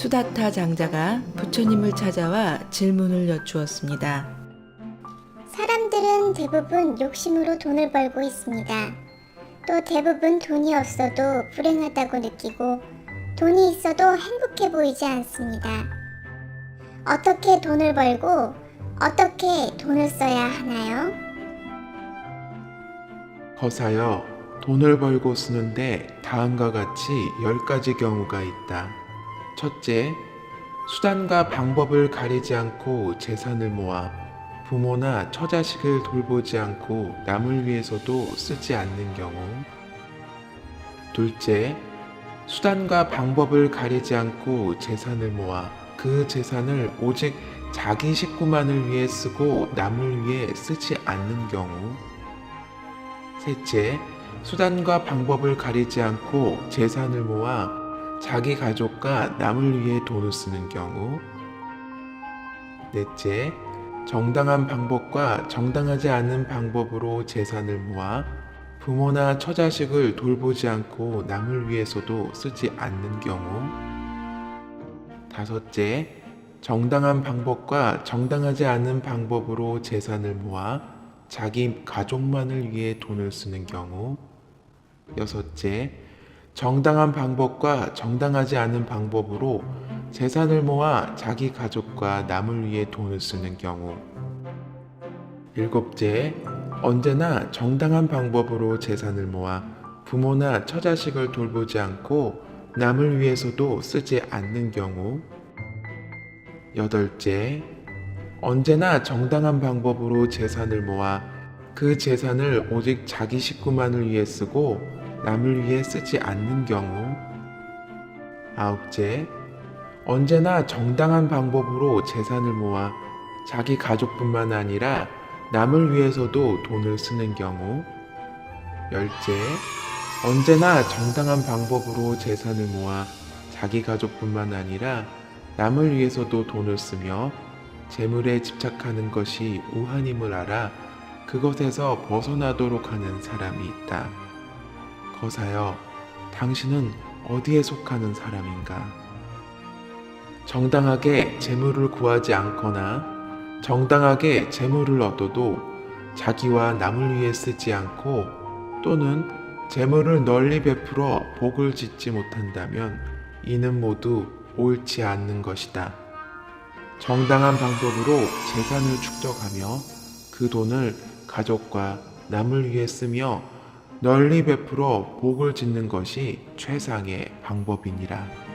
수다타 장자가 부처님을 찾아와 질문을 여쭈었습니다. 사람들은 대부분 욕심으로 돈을 벌고 있습니다. 또 대부분 돈이 없어도 불행하다고 느끼고 돈이 있어도 행복해 보이지 않습니다. 어떻게 돈을 벌고 어떻게 돈을 써야 하나요? 거사여, 돈을 벌고 쓰는데 다음과 같이 열 가지 경우가 있다. 첫째, 수단과 방법을 가리지 않고 재산을 모아 부모나 처자식을 돌보지 않고 남을 위해서도 쓰지 않는 경우. 둘째, 수단과 방법을 가리지 않고 재산을 모아 그 재산을 오직 자기 식구만을 위해 쓰고 남을 위해 쓰지 않는 경우. 셋째, 수단과 방법을 가리지 않고 재산을 모아 자기 가족과 남을 위해 돈을 쓰는 경우. 넷째, 정당한 방법과 정당하지 않은 방법으로 재산을 모아 부모나 처자식을 돌보지 않고 남을 위해서도 쓰지 않는 경우. 다섯째, 정당한 방법과 정당하지 않은 방법으로 재산을 모아 자기 가족만을 위해 돈을 쓰는 경우. 여섯째, 정당한 방법과 정당하지 않은 방법으로 재산을 모아 자기 가족과 남을 위해 돈을 쓰는 경우. 일곱째, 언제나 정당한 방법으로 재산을 모아 부모나 처자식을 돌보지 않고 남을 위해서도 쓰지 않는 경우. 여덟째, 언제나 정당한 방법으로 재산을 모아 그 재산을 오직 자기 식구만을 위해 쓰고 남을 위해 쓰지 않는 경우. 아홉째, 언제나 정당한 방법으로 재산을 모아 자기 가족뿐만 아니라 남을 위해서도 돈을 쓰는 경우. 열째, 언제나 정당한 방법으로 재산을 모아 자기 가족뿐만 아니라 남을 위해서도 돈을 쓰며 재물에 집착하는 것이 우한임을 알아 그것에서 벗어나도록 하는 사람이 있다. 거사여, 당신은 어디에 속하는 사람인가? 정당하게 재물을 구하지 않거나 정당하게 재물을 얻어도 자기와 남을 위해 쓰지 않고 또는 재물을 널리 베풀어 복을 짓지 못한다면 이는 모두 옳지 않는 것이다. 정당한 방법으로 재산을 축적하며 그 돈을 가족과 남을 위해 쓰며 널리 베풀어 복을 짓는 것이 최상의 방법이니라.